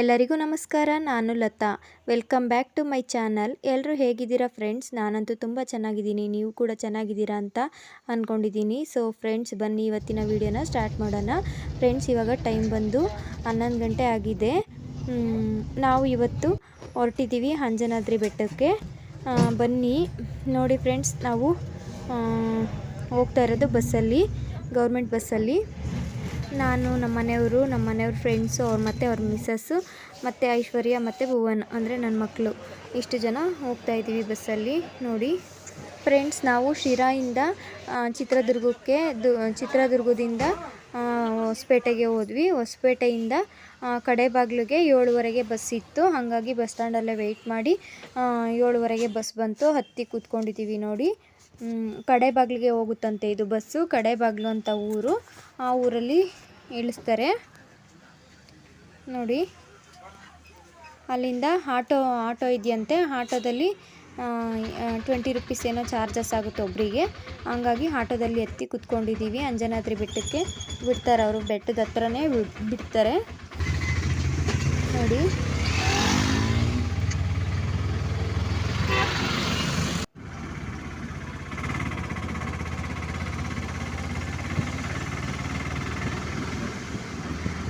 ಎಲ್ಲರಿಗೂ ನಮಸ್ಕಾರ, ನಾನು Latha. Welcome back to my channel. ಎಲ್ಲರೂ ಹೇಗಿದ್ದೀರಾ ಫ್ರೆಂಡ್ಸ್? ನಾನಂತೂ ತುಂಬ ಚೆನ್ನಾಗಿದ್ದೀನಿ. ನೀವು ಕೂಡ ಚೆನ್ನಾಗಿದ್ದೀರಾ ಅಂತ ಅಂದ್ಕೊಂಡಿದ್ದೀನಿ ಸೊ ಫ್ರೆಂಡ್ಸ್, ಬನ್ನಿ ಇವತ್ತಿನ ವಿಡಿಯೋನ ಸ್ಟಾರ್ಟ್ ಮಾಡೋಣ. ಫ್ರೆಂಡ್ಸ್, ಇವಾಗ ಟೈಮ್ ಬಂದು ಹನ್ನೊಂದು ಗಂಟೆ ಆಗಿದೆ. ನಾವು ಇವತ್ತು ಹೊರಟಿದ್ದೀವಿ ಅಂಜನಾದ್ರಿ ಬೆಟ್ಟಕ್ಕೆ. ಬನ್ನಿ. ನೋಡಿ ಫ್ರೆಂಡ್ಸ್, ನಾವು ಹೋಗ್ತಾ ಇರೋದು ಬಸ್ಸಲ್ಲಿ, ಗೌರ್ಮೆಂಟ್ ಬಸ್ಸಲ್ಲಿ. ನಾನು, ನಮ್ಮ ಮನೆಯವರು, ನಮ್ಮ ಮನೆಯವ್ರ ಫ್ರೆಂಡ್ಸು ಅವ್ರ ಮತ್ತು ಅವ್ರ ಮಿಸ್ಸಸ್ಸು ಮತ್ತು ಐಶ್ವರ್ಯ, ಮತ್ತು ಭುವನ್, ಅಂದರೆ ನನ್ನ ಮಕ್ಕಳು ಇಷ್ಟು ಜನ ಹೋಗ್ತಾ ಇದ್ದೀವಿ ಬಸ್ಸಲ್ಲಿ ನೋಡಿ. ಫ್ರೆಂಡ್ಸ್ ನಾವು ಶಿರಾಯಿಂದ ಚಿತ್ರದುರ್ಗಕ್ಕೆ ದು, ಚಿತ್ರದುರ್ಗದಿಂದ ಹೊಸಪೇಟೆಗೆ ಹೋದ್ವಿ. ಹೊಸಪೇಟೆಯಿಂದ ಕಡೆ ಬಾಗಿಲಿಗೆ ಏಳುವರೆಗೆ ಬಸ್ ಇತ್ತು. ಹಾಗಾಗಿ ಬಸ್ ಸ್ಟ್ಯಾಂಡಲ್ಲೇ ವೆಯ್ಟ್ ಮಾಡಿ ಏಳುವರೆಗೆ ಬಸ್ ಬಂತು. ಹತ್ತಿ ಕೂತ್ಕೊಂಡಿದ್ದೀವಿ ನೋಡಿ. ಕಡೆ ಬಾಗಿಲಿಗೆ ಹೋಗುತ್ತಂತೆ ಇದು ಬಸ್ಸು. ಕಡೆ ಬಾಗಿಲು ಅಂತ ಊರು. ಆ ಊರಲ್ಲಿ ಇಳಿಸ್ತಾರೆ. ನೋಡಿ. ಅಲ್ಲಿಂದ ಆಟೋ ಆಟೋ ಇದೆಯಂತೆ. ಆಟೋದಲ್ಲಿ ಟ್ವೆಂಟಿ ರುಪೀಸ್ ಏನೋ ಚಾರ್ಜಸ್ ಆಗುತ್ತೆ ಒಬ್ಬರಿಗೆ ಹಂಗಾಗಿ ಆಟೋದಲ್ಲಿ ಎತ್ತಿ ಕುತ್ಕೊಂಡಿದ್ದೀವಿ. ಅಂಜನಾದ್ರಿ ಬೆಟ್ಟಕ್ಕೆ ಬಿಡ್ತಾರೆ ಅವರು. ಬೆಟ್ಟದ ಹತ್ರನೇ ಬಿಡ್- ಬಿಡ್ತಾರೆ. ನೋಡಿ.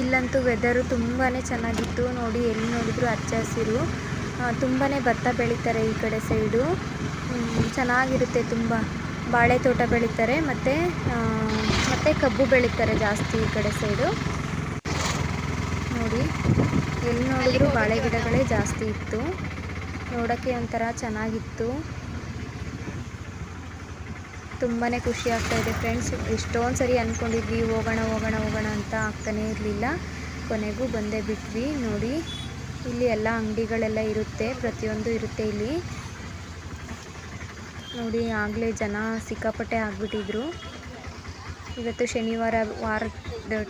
ಇಲ್ಲಂತೂ ವೆದರು ತುಂಬಾ ಚೆನ್ನಾಗಿತ್ತು. ನೋಡಿ, ಎಲ್ಲಿ ನೋಡಿದ್ರು ಹಚ್ಚ ಹಸಿರು ತುಂಬಾ ಭತ್ತ ಬೆಳೀತಾರೆ ಈ ಕಡೆ ಸೈಡು ಚೆನ್ನಾಗಿರುತ್ತೆ ತುಂಬ. ಬಾಳೆ ತೋಟ ಬೆಳೀತಾರೆ, ಮತ್ತು ಮತ್ತು ಕಬ್ಬು ಬೆಳೀತಾರೆ ಜಾಸ್ತಿ ಈ ಕಡೆ ಸೈಡು ನೋಡಿ, ಎಲ್ಲಿ ನೋಡಿದ್ರು ಬಾಳೆ ಗಿಡಗಳೇ ಜಾಸ್ತಿ ಇತ್ತು. ನೋಡೋಕ್ಕೆ ಒಂಥರ ಚೆನ್ನಾಗಿತ್ತು. ತುಂಬಾ ಖುಷಿ ಆಗ್ತಾ ಇದೆ ಫ್ರೆಂಡ್ಸ್. ಎಷ್ಟೊಂದು ಸರಿ ಅಂದ್ಕೊಂಡಿದ್ವಿ ಹೋಗೋಣ ಹೋಗೋಣ ಹೋಗೋಣ ಅಂತ ಆಗ್ತಾನೇ ಇರಲಿಲ್ಲ. ಕೊನೆಗೂ ಬಂದೇ ಬಿಟ್ವಿ. ನೋಡಿ, ಇಲ್ಲಿ ಎಲ್ಲ ಅಂಗಡಿಗಳೆಲ್ಲ ಇರುತ್ತೆ, ಪ್ರತಿಯೊಂದು ಇರುತ್ತೆ ಇಲ್ಲಿ. ನೋಡಿ, ಆಗಲೇ ಜನ ಸಿಕ್ಕಾಪಟ್ಟೆ ಆಗಿಬಿಟ್ಟಿದ್ರು. ಇವತ್ತು ಶನಿವಾರ, ವಾರದ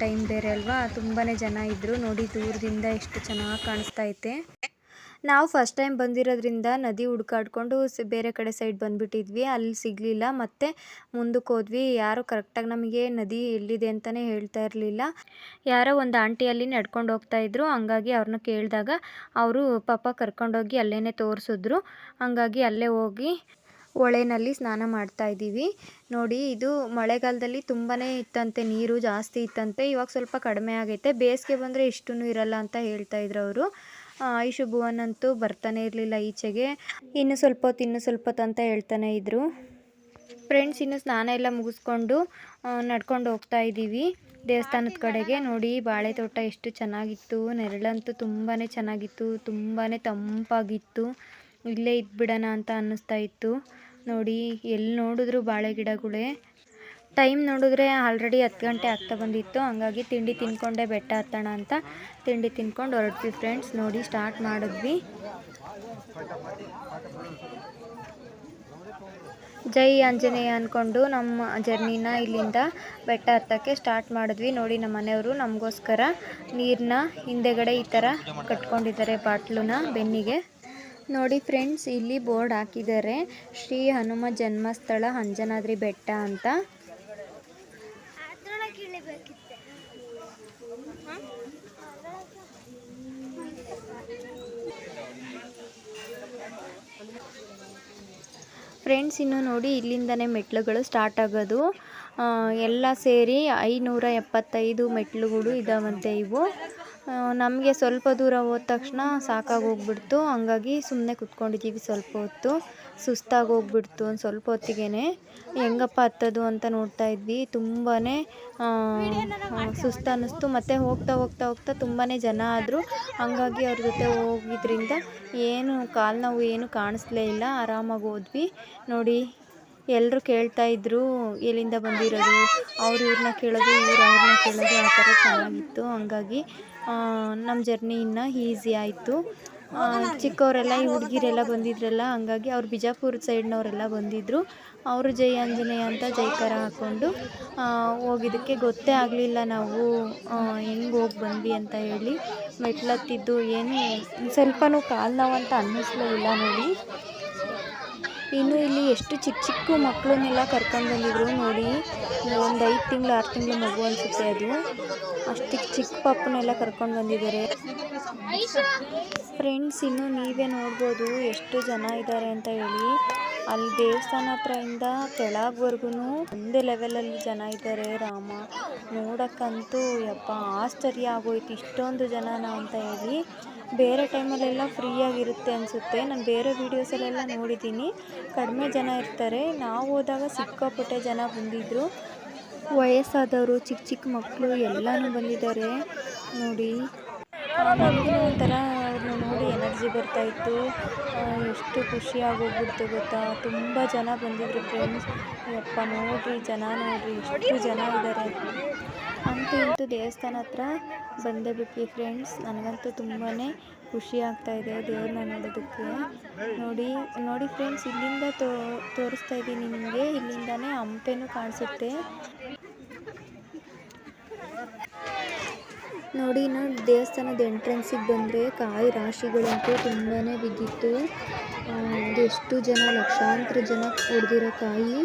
ಟೈಮ್ ಬೇರೆ ಅಲ್ವಾ? ತುಂಬಾ ಜನ ಇದ್ದರು ನೋಡಿ, ದೂರದಿಂದ ಎಷ್ಟು ಚೆನ್ನಾಗಿ ಕಾಣಿಸ್ತಾ ಐತೆ. ನಾವು ಫಸ್ಟ್ ಟೈಮ್ ಬಂದಿರೋದ್ರಿಂದ ನದಿ ಹುಡ್ಕಾಡ್ಕೊಂಡು ಬೇರೆ ಕಡೆ ಸೈಡ್ ಬಂದುಬಿಟ್ಟಿದ್ವಿ. ಅಲ್ಲಿ ಸಿಗಲಿಲ್ಲ. ಮತ್ತು ಮುಂದಕ್ಕೆ ಹೋದ್ವಿ. ಯಾರು ಕರೆಕ್ಟಾಗಿ ನಮಗೆ ನದಿ ಎಲ್ಲಿದೆ ಅಂತಲೇ ಹೇಳ್ತಾ ಇರಲಿಲ್ಲ. ಯಾರೋ ಒಂದು ಆಂಟಿ ಅಲ್ಲಿ ನಡ್ಕೊಂಡು ಹೋಗ್ತಾ ಇದ್ರು. ಹಂಗಾಗಿ ಅವ್ರನ್ನ ಕೇಳಿದಾಗ ಅವರು ಪಾಪ ಕರ್ಕೊಂಡೋಗಿ ಅಲ್ಲೇ ತೋರಿಸಿದ್ರು. ಹಂಗಾಗಿ ಅಲ್ಲೇ ಹೋಗಿ ಹೊಳೆನಲ್ಲಿ ಸ್ನಾನ ಮಾಡ್ತಾ ಇದ್ದೀವಿ. ನೋಡಿ, ಇದು ಮಳೆಗಾಲದಲ್ಲಿ ತುಂಬಾ ಇತ್ತಂತೆ. ನೀರು ಜಾಸ್ತಿ ಇತ್ತಂತೆ. ಇವಾಗ ಸ್ವಲ್ಪ ಕಡಿಮೆ ಆಗೈತೆ. ಬೇಸಿಗೆ ಬಂದರೆ ಇಷ್ಟೂ ಇರಲ್ಲ ಅಂತ ಹೇಳ್ತಾ ಇದ್ರು ಅವರು. ಐಶು ಭುವನಂತೂ ಬರ್ತಾನೆ ಇರಲಿಲ್ಲ ಈಚೆಗೆ. ಇನ್ನು ಸ್ವಲ್ಪ ಹೊತ್ತು, ಇನ್ನು ಸ್ವಲ್ಪ ಹೊತ್ತು ಅಂತ ಹೇಳ್ತಾನೆ ಇದ್ರು. ಫ್ರೆಂಡ್ಸ್ ಇನ್ನು ಸ್ನಾನ ಎಲ್ಲ ಮುಗಿಸ್ಕೊಂಡು ನಡ್ಕೊಂಡು ಹೋಗ್ತಾ ಇದ್ದೀವಿ. ದೇವಸ್ಥಾನದ ಕಡೆಗೆ ನೋಡಿ ಬಾಳೆ ತೋಟ ಎಷ್ಟು ಚೆನ್ನಾಗಿತ್ತು. ನೆರಳಂತೂ ತುಂಬಾ ಚೆನ್ನಾಗಿತ್ತು. ತುಂಬಾ ತಂಪಾಗಿತ್ತು. ಇಲ್ಲೇ ಇದ್ಬಿಡೋಣ ಅಂತ ಅನ್ನಿಸ್ತಾ ಇತ್ತು. ನೋಡಿ ಎಲ್ಲಿ ನೋಡಿದ್ರು ಬಾಳೆ ಗಿಡಗಳೇ. ಟೈಮ್ ನೋಡಿದ್ರೆ ಆಲ್ರೆಡಿ ಹತ್ತು ಗಂಟೆ ಆಗ್ತಾ ಬಂದಿತ್ತು. ಹಂಗಾಗಿ ತಿಂಡಿ ತಿನ್ಕೊಂಡೆ ಬೆಟ್ಟ ಹತ್ತೋಣ ಅಂತ ತಿಂಡಿ ತಿನ್ಕೊಂಡು ಹೊರಟ್ವಿ ಫ್ರೆಂಡ್ಸ್. ನೋಡಿ ಸ್ಟಾರ್ಟ್ ಮಾಡಿದ್ವಿ. ಜೈ ಆಂಜನೇಯ ಅಂದ್ಕೊಂಡು ನಮ್ಮ ಜರ್ನಿನ ಇಲ್ಲಿಂದ ಬೆಟ್ಟ ಹತ್ತಕ್ಕೆ ಸ್ಟಾರ್ಟ್ ಮಾಡಿದ್ವಿ. ನೋಡಿ ನಮ್ಮ ಮನೆಯವರು ನಮಗೋಸ್ಕರ ನೀರನ್ನ ಹಿಂದೆಗಡೆ ಈ ಥರ ಕಟ್ಕೊಂಡಿದ್ದಾರೆ ಬಾಟ್ಲನ್ನ ಬೆನ್ನಿಗೆ. ನೋಡಿ ಫ್ರೆಂಡ್ಸ್, ಇಲ್ಲಿ ಬೋರ್ಡ್ ಹಾಕಿದ್ದಾರೆ. ಶ್ರೀ ಹನುಮ ಜನ್ಮಸ್ಥಳ ಅಂಜನಾದ್ರಿ ಬೆಟ್ಟ ಅಂತ. ಫ್ರೆಂಡ್ಸ್, ಇನ್ನು ನೋಡಿ, ಇಲ್ಲಿಂದನೇ ಮೆಟ್ಲುಗಳು ಸ್ಟಾರ್ಟ್ ಆಗೋದು. ಎಲ್ಲ ಸೇರಿ ಐನೂರ ಎಪ್ಪತ್ತೈದು ಮೆಟ್ಲುಗಳು ಇದಾವಂತೆ ಇವು. ನಮಗೆ ಸ್ವಲ್ಪ ದೂರ ಹೋದ ತಕ್ಷಣ ಸಾಕಾಗಿ ಹೋಗ್ಬಿಡ್ತು. ಹಂಗಾಗಿ ಸುಮ್ಮನೆ ಕುತ್ಕೊಂಡಿದ್ದೀವಿ ಸ್ವಲ್ಪ ಹೊತ್ತು. ಸುಸ್ತಾಗಿ ಹೋಗ್ಬಿಡ್ತು ಒಂದು ಸ್ವಲ್ಪ ಹೊತ್ತಿಗೆ ಹೆಂಗಪ್ಪ ಹತ್ತೋದು ಅಂತ ನೋಡ್ತಾ ಇದ್ವಿ. ತುಂಬಾ ಸುಸ್ತು ಅನ್ನಿಸ್ತು. ಮತ್ತು ಹೋಗ್ತಾ ಹೋಗ್ತಾ ಹೋಗ್ತಾ ತುಂಬಾ ಜನ ಆದರು. ಹಂಗಾಗಿ ಅವ್ರ ಜೊತೆ ಹೋಗಿದ್ರಿಂದ ಏನು ಕಾಲು ನೋವು ಏನು ಕಾಣಿಸ್ಲೇ ಇಲ್ಲ. ಆರಾಮಾಗಿ ಹೋದ್ವಿ. ನೋಡಿ ಎಲ್ಲರೂ ಕೇಳ್ತಾ ಇದ್ರು, ಎಲ್ಲಿಂದ ಬಂದಿರೋದು? ಅವ್ರು ಇವ್ರನ್ನ ಕೇಳೋದು, ಇವ್ರು ಅವ್ರನ್ನ ಕೇಳೋದು, ಆ ಥರ ಚೆನ್ನಾಗಿತ್ತು. ಹಂಗಾಗಿ ನಮ್ಮ ಜರ್ನಿ ಇನ್ನೂ ಈಸಿ ಆಯಿತು. ಚಿಕ್ಕವರೆಲ್ಲ ಈ ಹುಡುಗಿರೆಲ್ಲ ಬಂದಿದ್ರಲ್ಲ, ಹಂಗಾಗಿ ಅವ್ರು ಬಿಜಾಪುರ ಸೈಡ್ನವರೆಲ್ಲ ಬಂದಿದ್ದರು ಅವರು ಜೈ ಆಂಜನೇಯ ಅಂತ ಜೈಕಾರ ಹಾಕ್ಕೊಂಡು ಹೋಗಿದ್ದಕ್ಕೆ ಗೊತ್ತೇ ಆಗಲಿಲ್ಲ ನಾವು ಹೆಂಗೆ ಹೋಗಿ ಬಂದ್ವಿ ಅಂತ ಹೇಳಿ. ಮೆಟ್ಲತ್ತಿದ್ದು ಏನು ಸ್ವಲ್ಪನೂ ಕಾಲು ಅಂತ ಅನ್ನಿಸ್ಲೇ ಇಲ್ಲ ನೋಡಿ. ಇನ್ನು ಇಲ್ಲಿ ಎಷ್ಟು ಚಿಕ್ಕ ಚಿಕ್ಕ ಮಕ್ಕಳನ್ನೆಲ್ಲ ಕರ್ಕೊಂಡು ಬಂದಿದ್ರು ನೋಡಿ. ಒಂದು ಐದು ತಿಂಗಳು, ಆರು ತಿಂಗಳು ಮಗು ಅನ್ಸುತ್ತೆ ಅದು. ಅಷ್ಟು ಚಿಕ್ಕ ಪಾಪನೆಲ್ಲ ಕರ್ಕೊಂಡು ಬಂದಿದ್ದಾರೆ. ಫ್ರೆಂಡ್ಸ್ ಇನ್ನು ನೀವೇ ನೋಡ್ಬೋದು ಎಷ್ಟು ಜನ ಇದ್ದಾರೆ ಅಂತ ಹೇಳಿ. ಅಲ್ಲಿ ದೇವಸ್ಥಾನ ಹತ್ರ ಇಂದ ಕೆಳಗ್ವರ್ಗು ಒಂದೇ ಲೆವೆಲಲ್ಲಿ ಜನ ಇದ್ದಾರೆ ರಾಮ ನೋಡೋಕ್ಕಂತೂ ಯಪ್ಪ ಆಶ್ಚರ್ಯ ಆಗೋಯ್ತು ಇಷ್ಟೊಂದು ಜನನ ಅಂತ ಹೇಳಿ. ಬೇರೆ ಟೈಮಲ್ಲೆಲ್ಲ ಫ್ರೀಯಾಗಿರುತ್ತೆ ಅನಿಸುತ್ತೆ. ನಾನು ಬೇರೆ ವೀಡಿಯೋಸಲ್ಲೆಲ್ಲ ನೋಡಿದ್ದೀನಿ ಕಡಿಮೆ ಜನ ಇರ್ತಾರೆ. ನಾವು ಹೋದಾಗ ಸಿಕ್ಕಾಪಟ್ಟೆ ಜನ ಬಂದಿದ್ದರು ವಯಸ್ಸಾದವರು ಚಿಕ್ಕ ಚಿಕ್ಕ ಮಕ್ಕಳು ಎಲ್ಲನೂ ಬಂದಿದ್ದಾರೆ. ನೋಡಿ. ಒಂಥರ ಎನರ್ಜಿ ಬರ್ತಾಯಿತ್ತು ಎಷ್ಟು ಖುಷಿಯಾಗೋಗ್ಬಿಡ್ತು ಗೊತ್ತಾ? ತುಂಬ ಜನ ಬಂದಿದ್ರು ಫ್ರೆಂಡ್ಸ್ ಯಪ್ಪ, ನೋಡ್ರಿ, ಜನ ನೋಡ್ರಿ, ಎಷ್ಟು ಜನ ಇದ್ದಾರೆ ಅಂತೂ ಇಂತೂ ದೇವಸ್ಥಾನ ಹತ್ರ ಬಂದೇ ಬಿಟ್ವಿ ಫ್ರೆಂಡ್ಸ್ ನನಗಂತೂ ತುಂಬಾ ಖುಷಿ ಆಗ್ತಾ ಇದೆ ದೇವ್ರನ್ನ ನೋಡೋದಕ್ಕೆ. ನೋಡಿ ನೋಡಿ ಫ್ರೆಂಡ್ಸ್ ಇಲ್ಲಿಂದ ತೋರಿಸ್ತಾ ಇದ್ದೀನಿ ನಿಮಗೆ. ಇಲ್ಲಿಂದನೇ ಹಂಪೆನೂ ಕಾಣಿಸುತ್ತೆ. ನೋಡಿ ನಾವು ದೇವಸ್ಥಾನದ ಎಂಟ್ರೆನ್ಸಿಗೆ ಬಂದರೆ ಕಾಯಿ ರಾಶಿಗಳಂತೂ ತುಂಬಾ ಬಿದ್ದಿತ್ತು. ಅದೆಷ್ಟು ಜನ, ಲಕ್ಷಾಂತರ ಜನ ಹೊಡೆದಿರೋ ಕಾಯಿ.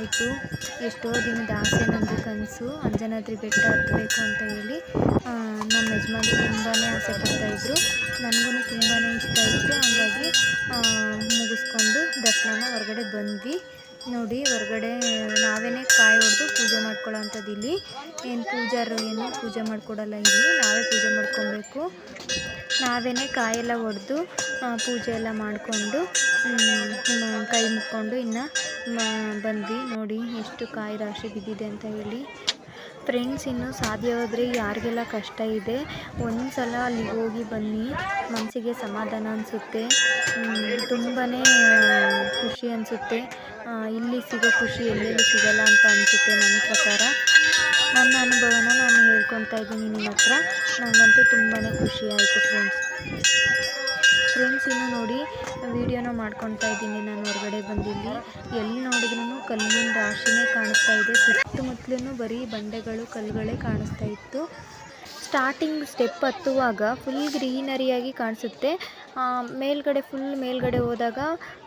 ಆಯಿತು. ಎಷ್ಟೋ ದಿನದ ಆಸೆ, ನಂದು ಕನಸು ಅಂಜನಾದ್ರಿ ಬೆಟ್ಟ ಹತ್ತಬೇಕು ಅಂತ ಹೇಳಿ ನಮ್ಮ ಯಜಮಾನಿ ತುಂಬಾ ಆಸೆ ಪಡ್ತಾಯಿದ್ರು ನನಗೂ ತುಂಬಾ ಇಷ್ಟ ಇತ್ತು. ಹಾಗಾಗಿ ಮುಗಿಸ್ಕೊಂಡು ದರ್ಶನ ಹೊರಗಡೆ ಬಂದ್ವಿ. ನೋಡಿ, ಹೊರಗಡೆ ನಾವೇ ಕಾಯಿ ಹೊಡೆದು ಪೂಜೆ ಮಾಡ್ಕೊಳ್ಳೋ ಅಂಥದ್ದು ಇಲ್ಲಿ ಏನು ಪೂಜಾರು ಏನು ಪೂಜೆ ಮಾಡಿಕೊಡಲ್ಲ ಇಲ್ಲಿ. ನಾವೇ ಪೂಜೆ ಮಾಡ್ಕೊಬೇಕು. ನಾವೇ ಕಾಯೆಲ್ಲ ಹೊಡೆದು ಪೂಜೆ ಎಲ್ಲ ಮಾಡಿಕೊಂಡು ಕೈ ಮುಕ್ಕೊಂಡು ಇನ್ನು ಬಂದ್ವಿ. ನೋಡಿ, ಎಷ್ಟು ಕಾಯಿ ರಾಶಿ ಬಿದ್ದಿದೆ ಅಂತ ಹೇಳಿ. ಫ್ರೆಂಡ್ಸ್, ಇನ್ನು ಸಾಧ್ಯವಾದರೆ ಯಾರಿಗೆಲ್ಲ ಕಷ್ಟ ಇದೆ ಒಂದು ಸಲ ಅಲ್ಲಿಗೆ ಹೋಗಿ ಬನ್ನಿ. ಮನಸ್ಸಿಗೆ ಸಮಾಧಾನ ಅನಿಸುತ್ತೆ. ತುಂಬಾ ಖುಷಿ ಅನಿಸುತ್ತೆ. ಇಲ್ಲಿ ಸಿಗೋ ಖುಷಿ ಎಲ್ಲೆಲ್ಲೂ ಸಿಗಲ್ಲ ಅಂತ ಅನಿಸುತ್ತೆ ನನ್ನ ಪ್ರಕಾರ. ನನ್ನ ಅನುಭವನ ನಾನು ಹೇಳ್ಕೊತಾ ಇದ್ದೀನಿ ನಿಮ್ಮ ಹತ್ರ. ನನಗಂತೂ ತುಂಬಾ ಖುಷಿ ಆಯಿತು, ಫ್ರೆಂಡ್ಸ್. ಫ್ರೆಂಡ್ಸ್ ಇನ್ನು ನೋಡಿ ವಿಡಿಯೋನ ಮಾಡ್ಕೊತಾ ಇದ್ದೀನಿ. ನಾನು ಹೊರಗಡೆ ಬಂದಿಲ್ಲಿ. ಎಲ್ಲಿ ನೋಡಿದ್ರೂ ಕಲ್ಲಿನ ರಾಶಿನೇ ಕಾಣಿಸ್ತಾ ಇದೆ. ಸುತ್ತಮುತ್ತಲೂ ಬರೀ ಬಂಡೆಗಳು, ಕಲ್ಲುಗಳೇ ಕಾಣಿಸ್ತಾ ಇತ್ತು. ಸ್ಟಾರ್ಟಿಂಗ್ ಸ್ಟೆಪ್ ಹತ್ತುವಾಗ ಫುಲ್ ಗ್ರೀನರಿಯಾಗಿ ಕಾಣಿಸುತ್ತೆ. ಮೇಲ್ಗಡೆ ಫುಲ್ ಮೇಲ್ಗಡೆ ಹೋದಾಗ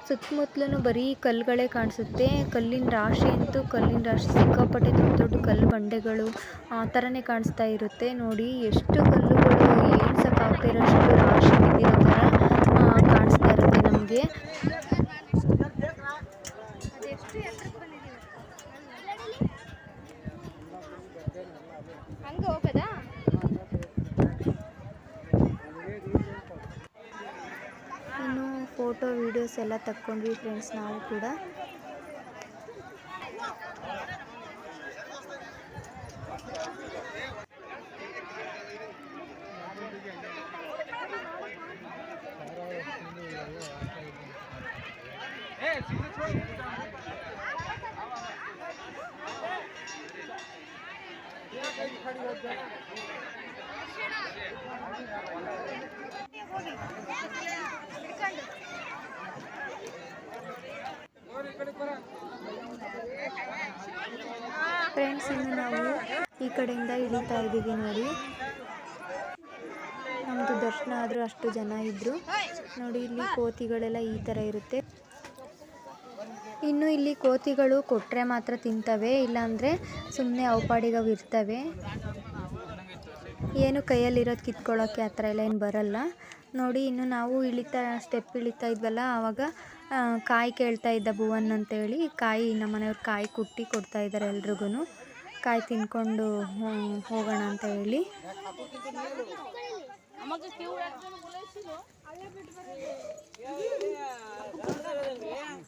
ಸುತ್ತಮುತ್ತಲೂ ಬರೀ ಕಲ್ಲುಗಳೇ ಕಾಣಿಸುತ್ತೆ. ಕಲ್ಲಿನ ರಾಶಿ ಅಂತೂ ಕಲ್ಲಿನ ರಾಶಿ ಸಿಕ್ಕಾಪಟ್ಟೆ ದೊಡ್ಡ ದೊಡ್ಡ ಕಲ್ಲು ಬಂಡೆಗಳು ಆ ಥರನೇ ಕಾಣಿಸ್ತಾ ಇರುತ್ತೆ. ನೋಡಿ, ಎಷ್ಟು ಕಲ್ಲುಗಳು, ಏನು ರಾಶಿ ಬಿದ್ದಿರೋ ನಮಗೆ ಹಂಗೆ ಇನ್ನು ಫೋಟೋ ವೀಡಿಯೋಸ್ ಎಲ್ಲ ತಕ್ಕೊಂಡ್ವಿ ಫ್ರೆಂಡ್ಸ್ ನಾವು ಕೂಡ. ಫ್ರೆಂಡ್ಸ್ ಇನ್ನು ನಾವು ಈ ಕಡೆಯಿಂದ ಇಳಿತಾ ಇದ್ದೀವಿ ನೋಡಿ. ನಮ್ಮದು ದರ್ಶನ ಆದರೂ ಅಷ್ಟು ಜನ ಇದ್ರು. ನೋಡಿ, ಇಲ್ಲಿ ಕೋತಿಗಳೆಲ್ಲ ಈ ಥರ ಇರುತ್ತೆ. ಇನ್ನು ಇಲ್ಲಿ ಕೋತಿಗಳು ಕೊಟ್ಟರೆ ಮಾತ್ರ ತಿಂತವೆ, ಇಲ್ಲಾಂದರೆ ಸುಮ್ಮನೆ ಅವು ಇರ್ತವೆ. ಏನು ಕೈಯಲ್ಲಿರೋದು ಕಿತ್ಕೊಳ್ಳೋಕ್ಕೆ ಆ ಥರ ಎಲ್ಲ ಏನು ಬರಲ್ಲ. ನೋಡಿ, ಇನ್ನು ನಾವು ಇಳಿತಾ ಸ್ಟೆಪ್ ಇಳಿತಾ ಇದ್ವಲ್ಲ, ಆವಾಗ ಕಾಯಿ ಕೇಳ್ತಾ ಇದ್ದ ಭುವನ್ ಅಂತೇಳಿ, ಕಾಯಿ ನಮ್ಮ ಮನೆಯವ್ರು ಕಾಯಿ ಕುಟ್ಟಿ ಕೊಡ್ತಾ ಇದ್ದಾರೆ ಎಲ್ರಿಗೂ ಕಾಯಿ ತಿನ್ಕೊಂಡು ಹೋಗೋಣ ಅಂತ ಹೇಳಿ.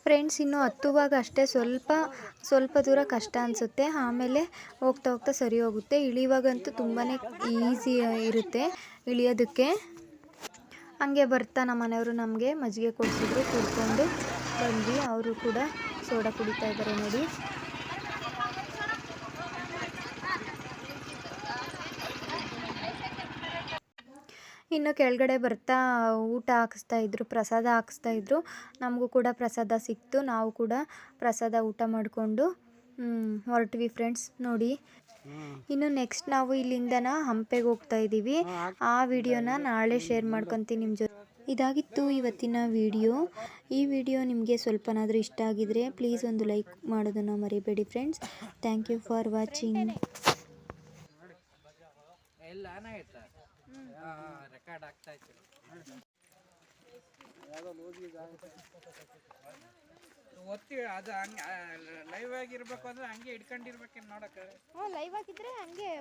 ಫ್ರೆಂಡ್ಸ್, ಇನ್ನು ಹತ್ತುವಾಗ ಅಷ್ಟೇ ಸ್ವಲ್ಪ ಸ್ವಲ್ಪ ದೂರ ಕಷ್ಟ ಅನಿಸುತ್ತೆ. ಆಮೇಲೆ ಹೋಗ್ತಾ ಹೋಗ್ತಾ ಸರಿ ಹೋಗುತ್ತೆ. ಇಳಿಯುವಾಗಂತೂ ತುಂಬಾ ಈಸಿ ಇರುತ್ತೆ ಇಳಿಯೋದಕ್ಕೆ. ಹಂಗೆ ಬರ್ತಾ ನಮ್ಮ ಮನೆಯವರು ನಮಗೆ ಮಜ್ಜಿಗೆ ಕೊಡಿಸಿದ್ರು. ಕುಡ್ಕೊಂಡು ಬಂದ್ವಿ. ಅವರು ಕೂಡ ಸೋಡಾ ಕುಡಿತಾ ಇದ್ದಾರೆ ನೋಡಿ. ಇನ್ನು ಕೆಳಗಡೆ ಬರ್ತಾ ಊಟ ಹಾಕಿಸ್ತಾ ಇದ್ರು, ಪ್ರಸಾದ ಹಾಕಿಸ್ತಾ ಇದ್ರು, ನಮಗೂ ಕೂಡ ಪ್ರಸಾದ ಸಿಕ್ತು. ನಾವು ಕೂಡ ಪ್ರಸಾದ ಊಟ ಮಾಡಿಕೊಂಡು ಹೊರಟ್ವಿ ಫ್ರೆಂಡ್ಸ್ ನೋಡಿ. ಇನ್ನು ನೆಕ್ಸ್ಟ್ ನಾವು ಇಲ್ಲಿಂದ ಹಂಪೆಗೆ ಹೋಗ್ತಾ ಇದ್ದೀವಿ ಆ ವಿಡಿಯೋನ ನಾಳೆ ಶೇರ್ ಮಾಡ್ಕೊತೀನಿ ನಿಮ್ಮ ಜೊತೆ. ಇದಾಗಿತ್ತು ಇವತ್ತಿನ ವಿಡಿಯೋ. ಈ ವಿಡಿಯೋ ನಿಮಗೆ ಸ್ವಲ್ಪನಾದರೂ ಇಷ್ಟ ಆಗಿದರೆ ಪ್ಲೀಸ್ ಒಂದು ಲೈಕ್ ಮಾಡೋದನ್ನು ಮರಿಬೇಡಿ friends thank you for watching record ಆಗ್ತಾ ಇತ್ತು. ಒತ್ತಿ ಅದು ಹಂಗೆ ಲೈವ್ ಆಗಿರ್ಬೇಕು ಅಂದ್ರೆ ಹಂಗೆ ಇಟ್ಕೊಂಡಿರ್ಬೇಕೇನು ನೋಡಕ್ಕೆ. ಲೈವ್ ಆಗಿದ್ರೆ ಹಂಗೆ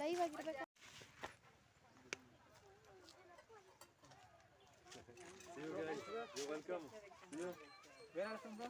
ಲೈವ್ ಆಗಿರ್ಬೇಕು. ಬೇರೆ ತುಂಬ